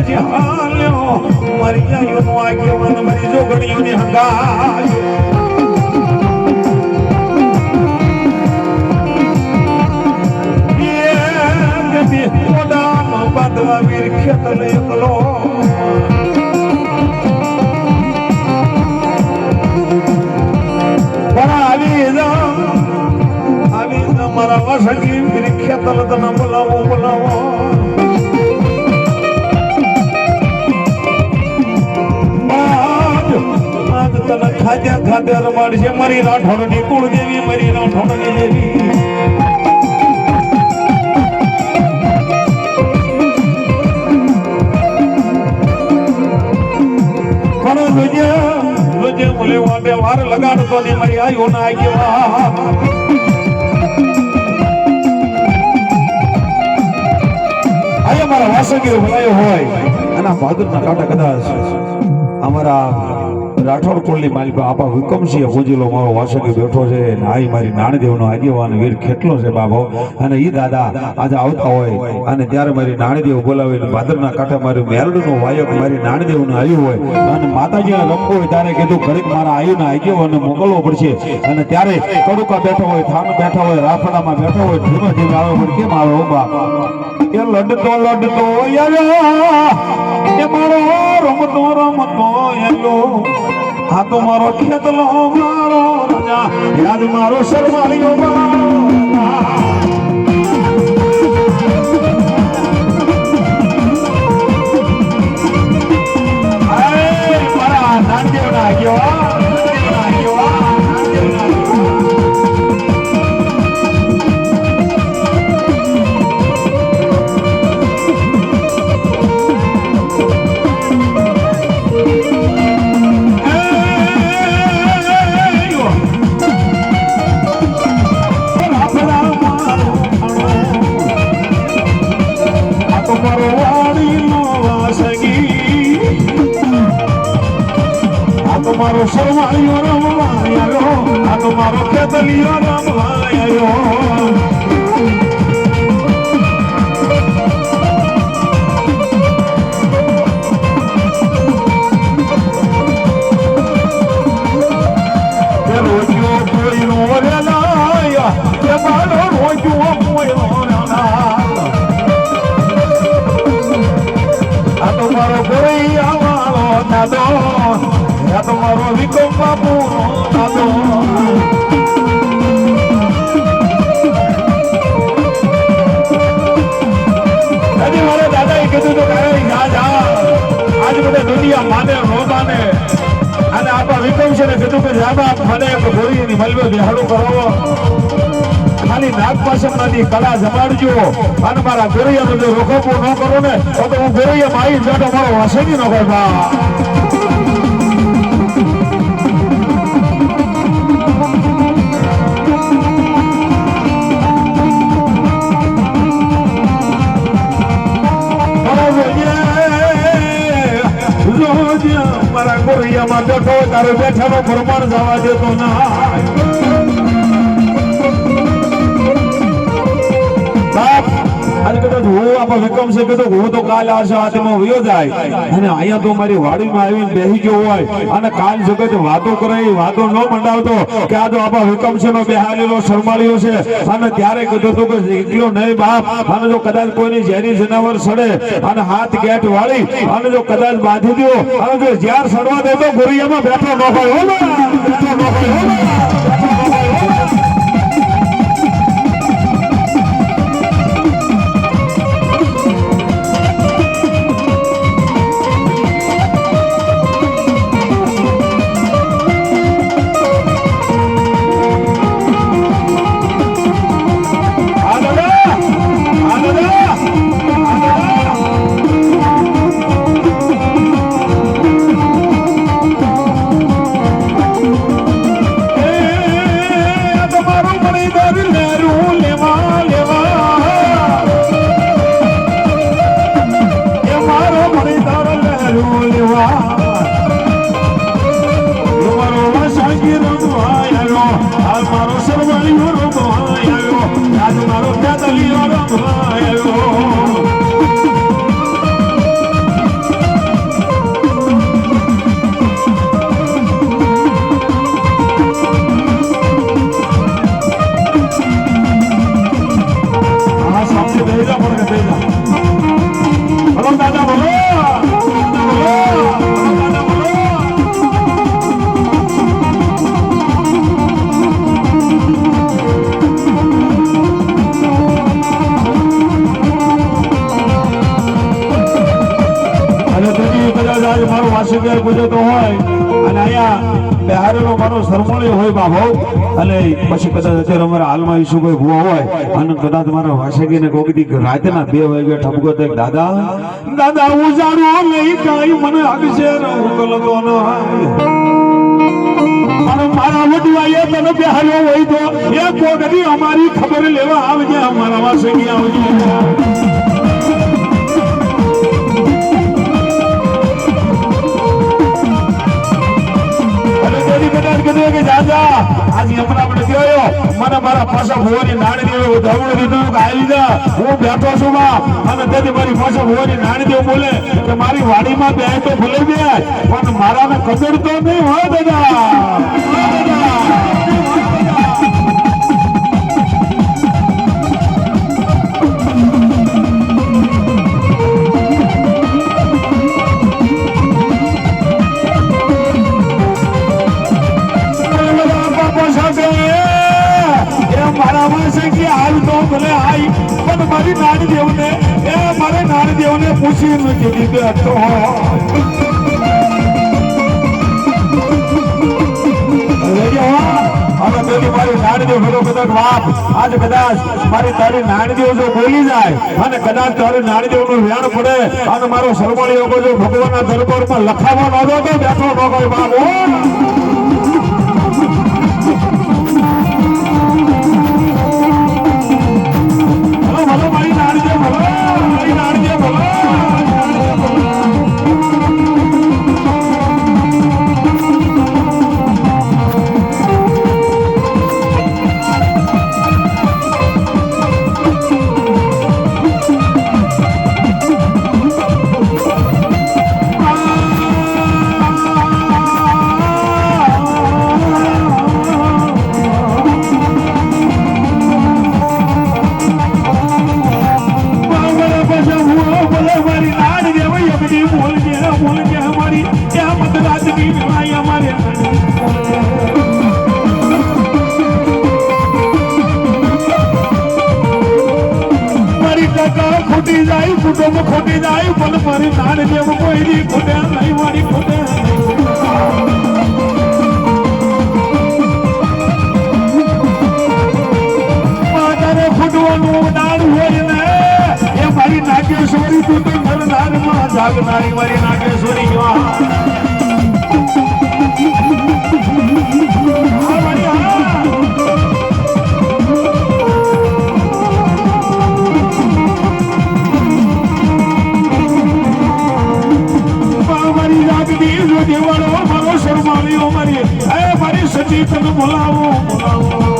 પછી હાલ્યો ગયો નો આગેવાન મારી હંગાયો બે ગતિ મોઢામાં બાંધવા વીર ખેતલ એકલો. પણ આવી જા આવી જા મારા વસંગી વીર ખેતલ તને બોલાવો બોલાવો. ખાધ્યા ખાધ્યા રમાડશે મારી રાઠોડની કુળદેવી, મારી રાઠોડની દેવી. મુલે વાટે વાર લગાડતો ને મારી આયો ના આગેવા આયા મારા વાસંગીર ભલાયો હોય અને કાંટા કદાચ અમારા રાઠોડ કુળની માલિકા આપા હુકમસિંહ પૂજેલો મારો વાસંગી બેઠો છે અને આ મારી નાણદેવનો આગેવાન વીર કેટલો છે બાબો અને એ દાદા આજે આવતા હોય અને ત્યારે મારી નાણદેવ બોલાવીને ભાદરના કાંઠે મારું મેરડનો વાયક મારી નાણદેવનું આવ્યું હોય. અને માતાજીને રમવું હોય ત્યારે કીધું ઘરેક મારા આયુના આગેવાનને મોકલવો પડશે. અને ત્યારે કડુકા બેઠો હોય, થાન બેઠા હોય, રાફડામાં બેઠો હોય, ધીમે ધીમે આવે. પણ કેમ આવે બા એ લડતો લડતો, આવ્યો. એ મારો રમતો રમતો એલો. આ તો મારો ખેતલો મારો રાજા. યાદ મારો શરમાળીઓ મારો અરે મારા કીધું કે ભોરી મલબે બેહાડું કરાવો ખાલી નાગ પાસમનાની કલા જમાડજો. અને મારા ગોરૈયાનો જો રોકપો ન કરો ને, તો હું ગોરૈયામાં આવી જાડો મારો વાસણી ન હોય મારા ગોરૈયામાં બેઠો તારે બેઠાનો પ્રમાણ જવા દેતો ના. બાપ કદાચ વિક્રમ છે. કીધું હું તો અને તો અને અને નહીં બાપ. અને જો કદાચ કોઈની ઝેરી જનાવર સડે અને હાથ ગેટ વાળી અને જો કદાચ બાંધી દો અને જો સડવા દે ગુરિયામાં બેઠો ન હોય. બેઠો ન હાલમાં ઈસુ કોઈ ભૂવો હોય, અને કદાચ મારા વાસગીને કોક દી રાતના બે વાગે ઠપકો તો દાદા દાદા હું લઈ નહીં મને આગશે ને ન મારા વડવાએ તને બેહાર્યો હોય તો, એ કોકદી અમારી ખબર લેવા આવજે, અમારા વાસગી આવજે. કે, દાદા આજે હમણાં આપણે ગયો મને મારા પાછા ભુવાની નાણી દેવ ધવડું દીધું કે આવી જા હું બેઠો છું માં. અને તેથી મારી પાછા ભુવાની નાણી દેવ બોલે કે મારી વાડીમાં બે તો ભૂલી ગયા પણ મારાને કદર તો નહીં હોય દાદા. બાપા હાલ તો ભલે આઈ, પણ મારી નાની દેવને એ મારે નાની દેવને પૂછી નથી દીધું તો અને પેલી મારી નાનદેવ ભલો કદાચ બાપ આજ કદાચ મારી તારી નાનદેવ જો બોલી જાય, અને કદાચ તારી નાનદેવનું વ્યાણ પડે, અને મારો સરમણીઓ જો ભગવાનના દરબારમાં લખાવા ન દો તો બેઠો ન કોઈ ખોટી જાય કુટુંબ ખોટી જાય પણ મારી નાડ જેમ કોઈ દી ખોટે નહીં, મારી ખોટે ફૂટવાનું દાન હોય ને, એ નાગેશ્વરી તું તો નરનારમાં જાગનારી મારી નાગેશ્વરી દેવાળો મારો શરમાળીઓ મારી એ મારી સચી તને બોલાવો બોલાવો.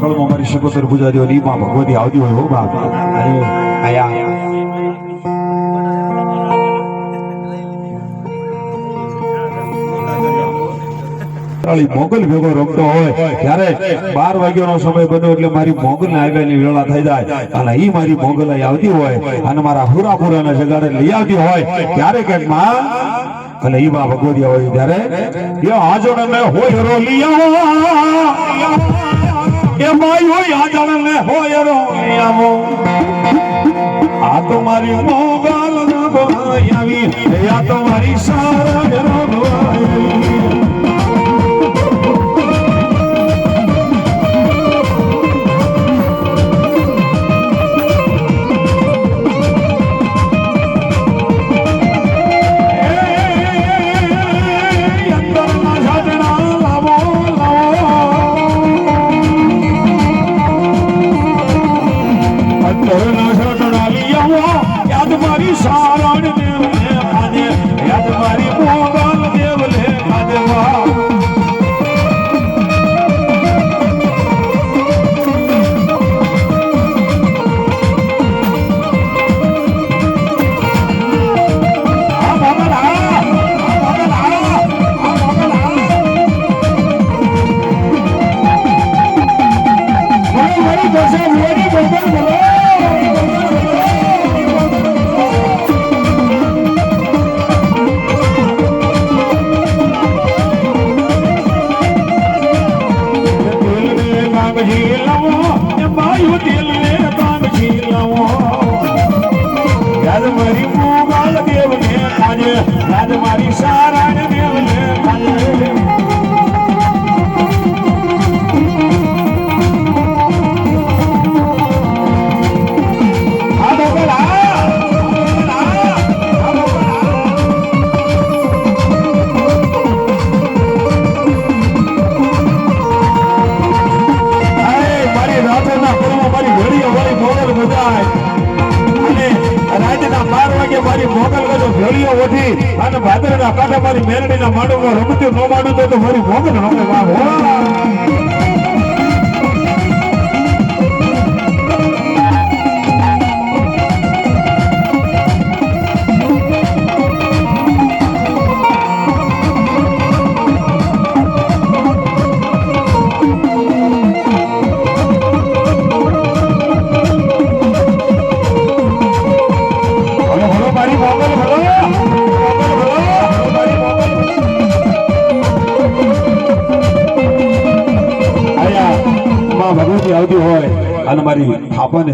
કળમાં મારી શિકોતર પૂજા દેવાની માં ભગવતી આવતી હોય હો બાપ. મોગલ ભેગો રમતો હોય, ત્યારે બાર વાગ્યાનો સમય બન્યો એટલે મારી મોગલ આવ્યાની વેળા થઈ જાય. અને એ મારી મોગલ આવતી હોય, અને મારા હુરા પુરાના જગાડે લઈ આવતી હોય ત્યારે કે માં? અને ઈ માં ભગવતી હોય ત્યારે હાજર ને હોય રો લઈ આવો એ માય હોય આ ને હોય રો લઈ આવો આ તો મારી મોગાલ આવી. આ તો મારી સારા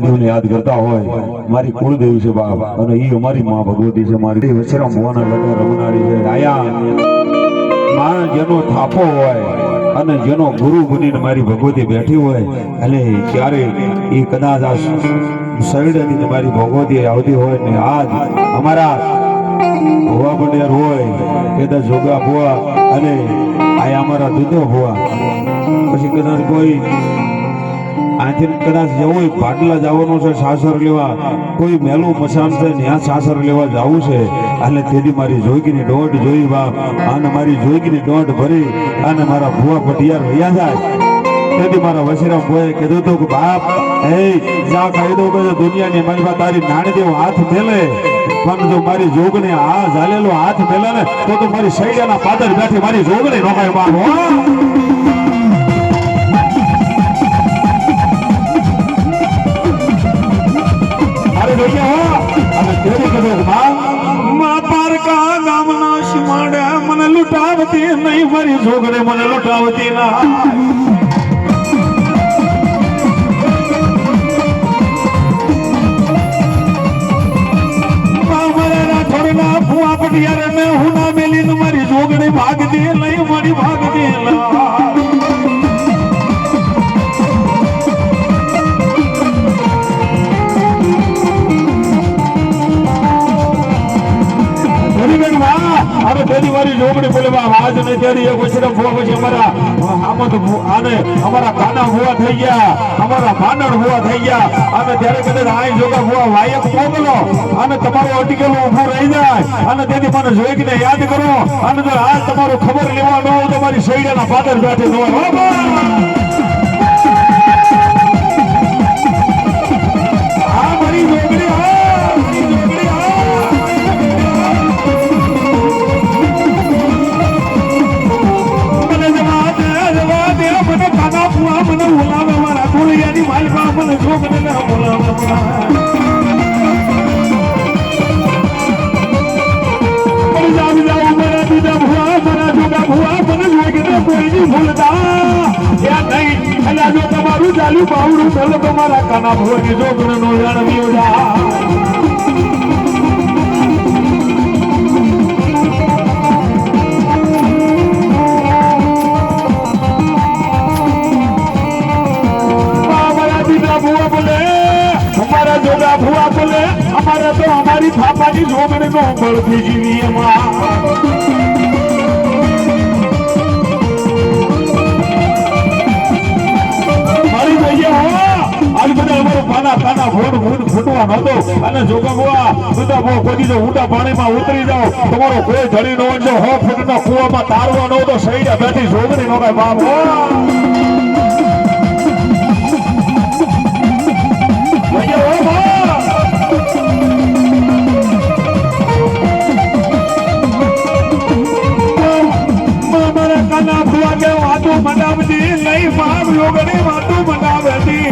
થાપાને યાદ કરતા હોય, મારી કુળદેવી છે બાપ, અને એ અમારી મા ભગવતી છે, મારી વછરા મોવાના લગ્ન રમનારી છે. આયા જેનો થાપો હોય, અને જેનો ગુરુ બનીને મારી ભગવતી બેઠી હોય, એટલે ત્યારે એ કદાચ આ શરીરથી મારી ભગવતી આવતી હોય, ને આજ અમારા ભુવા પટેલ હોય કદાચ જોગા ભુવા, અને આ અમારા દૂધો ભુવા. પછી કદાચ કોઈ આથી કદાચ જવું પાટલા જવાનું છે, સાસર લેવા. કોઈ મેલું મસાન છે, ત્યાં સાસર લેવા જવું છે. એટલે તેથી મારી જોગીની દોઢ જોઈ બાપ અને મારી જોગીની દોઢ ભરી. અને મારા ભુવા પટિયાર રહ્યા જાય. તેથી મારા વસીરામ ભોએ કીધું હતું કે, બાપ એ જા કહી દઉં કે દુનિયાની મનમાં તારી નાણી દેવ હાથ મેલે પણ જો મારી જોગને આ ઝાલેલો હાથ મેલે ને તો તો મારી સૈયાના પાદર બેઠી મારી જોગને નોખાય બાપ અને તેરી કદો મારી જોગડે મને લૂંટાવતી ના રાઠોડના મેં હું ના મેલીને મારી જોગણી ભાગતી નહીં મારી ભાગતી ના અરે તેની મારી જોગણી બોલે આજ ને ત્યારે એક વછરા ભુવા પછી અમારા આમદ આને અમારા કાના હોવા થઈ ગયા, અમારા માનડ હોવા થઈ ગયા, અને ત્યારે કદાચ આઈ જોગા ભુવા વાયક મોકલો અને તમારું અટકેલું ઊભું રહી જાય, અને તેથી મને જોઈને યાદ કરો, અને જો આ તમારું ખબર લેવા ન હોય તમારી મારી શૈડાના પાદર હો બા. આ મારી જોગને કોઈ નહીં ભૂલતા યા નહીં અલા બોલાવે. તમારું ચાલુ બાવડું ભલે તમારા કાના ભોગી જોગને નો જાણવ્યો અમારે તો અમારી થાપાની જોગણી નો બળથી જીવી એમાં. મારી બધા અમારો પાના પાના ફોન ફોન ફૂટવા નતો અને જોગા ભુવા બધા ભો કોઈ જો ઊંડા પાણીમાં ઉતરી જાઓ, તમારો કોઈ ધડી નો જો હો ફૂટનો કૂવામાં તારવા નહોતો સૈડા બેઠી જોગણી નો કઈ બાપ ના ભુવા કે વાતું મંડાવજી નહીં માર યોગની વાતું મંડાવજી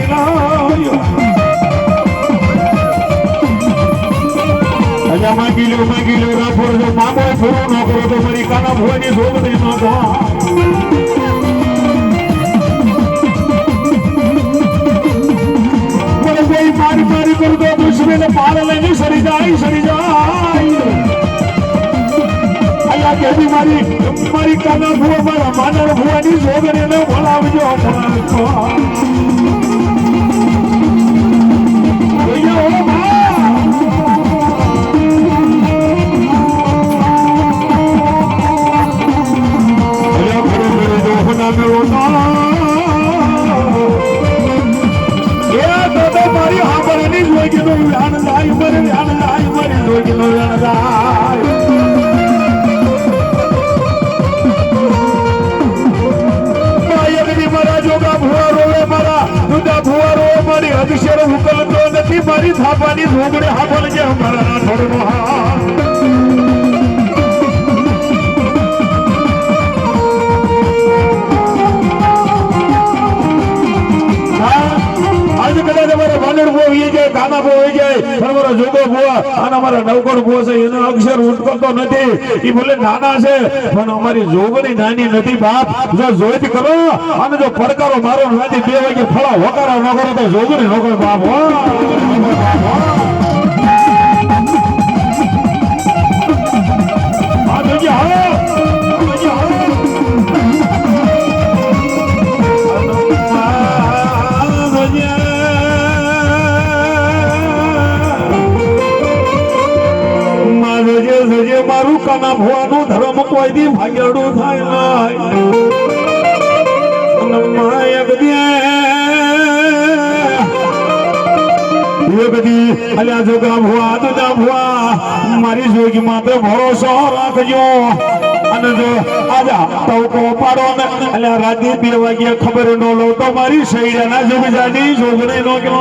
અજા માંગી લ્યો માંગી લ્યો રાફોર જો માગો પૂરો ન તો મારી કાના ભુવાની ધોબડી ન તો કોઈ મારી મારી કરતો દુશ્મને પાર લઈને સરી જાય સરી જાય. અલ્યા કેદી મારી. મારી કાના ભૂવા મારા માનર ભુવાની બોલાવજો બોલાવજો ઓય ઓ મારી થાપાની જોગડે હાંભળ જે રાઠોડ નો હા નાના નથી, બાપ. જો જોઈત કરો, અને જો પડકારો મારો નથી બે વાગે ફળા વકારો ન કરો તો જોગણી ન કરો બાપ, હો. આ હાલો કાના ભવાનું ધર્મ કોઈ દી ભાગ્યડું થાય યોગદી અલ્યા જોગા ભુવા દુદા ભુવા, મારી જોગી માત્ર ભરોસો રાખજો. અને જો આજા તવકો પાડો ને, અલ્યા રાતે બે વાગે ખબર નો લો તો મારી સૈડાના જોગ જાડી જોગણી નો કે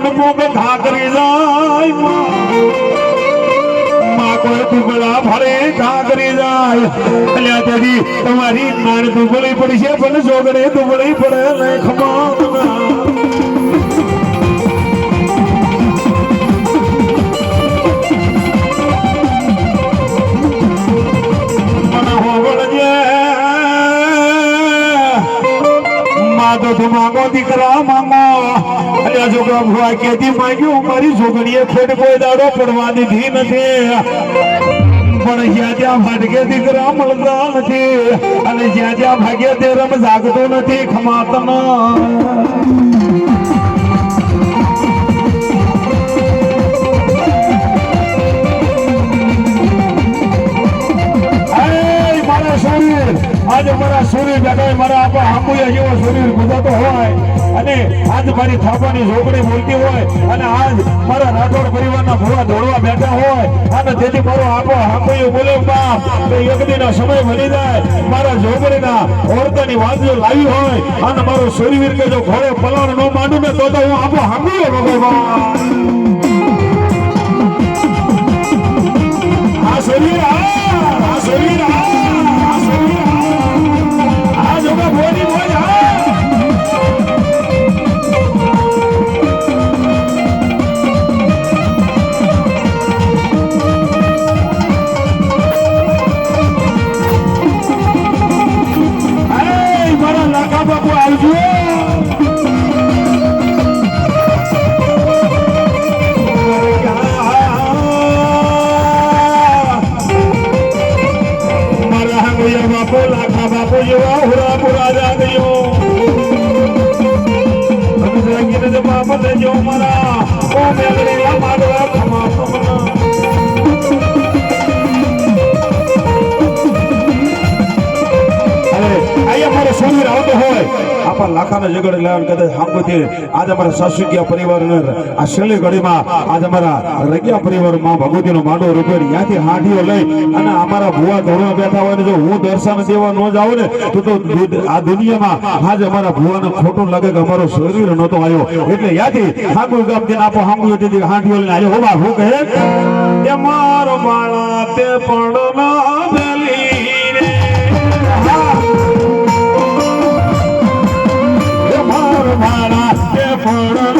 માનાના સમજીને ઘા કરી જાય કોઈ દુબળા ભરે ઘા કરી જાય અલ્યા તેથી તમારી નાણ દુબળી પડશે પણ જોગડે દુબળી પડે ને ખમા મને હોવળજે માગો તો માગો દીકરા માંગો. અલ્યા છોકરા કેદી માંગ્યું મારી છોકરીએ ખોટ કોઈ દાડો પડવા દીધી નથી. પણ જ્યાં જ્યાં ભટકે દીકરા મળતા નથી, અને જ્યાં જ્યાં ભાગ્ય તે રમ જાગતો નથી મારા શરીર આજે મારા શરીર બેઠા મારા આપા આંબુયા જેવો શરીર ગુજાતો હોય અને આજ મારી થાપાની ઝોપડી બોલતી હોય અને આજ મારા રાઠોડ પરિવારના ભૂવા દોડવા બેઠા હોય અને તેથી મારો આપો આંબુયો બોલે બાપ એક દીના સમય મળી જાય. મારા ઝોપડીના ઓરતાની વાત લાવી હોય અને મારું શરીર કે જો ઘોડે પલાણ ન માંડું ને તો તો હું આપો આંબુયો બાપ આ શરીર આ આપણા લાખાને જગડ લેવાનું કદાચ સાંભળતી આજ અમારા સાસુકિયા પરિવારને આ છેલ્લી ઘડીમાં આજ અમારા રગિયા પરિવારમાં ભગવતીનો માંડો રૂપેડ ત્યાંથી હાંડીઓ લઈ અને અમારા ભુવા ધોરણ બેઠા હોય ને જો હું દર્શન દેવા ન જાઉં ને, તો તો આ દુનિયામાં આજ અમારા ભુવાને ખોટું લાગે કે અમારો શરીર નહોતો આવ્યો. એટલે યાથી હાંગુ ગામ દિન આપો હાંગુ તેથી હાંડીઓ લઈને આવ્યો. હોવા હું કહે મારો માળા તે પણ ના માર મારા કે ફળ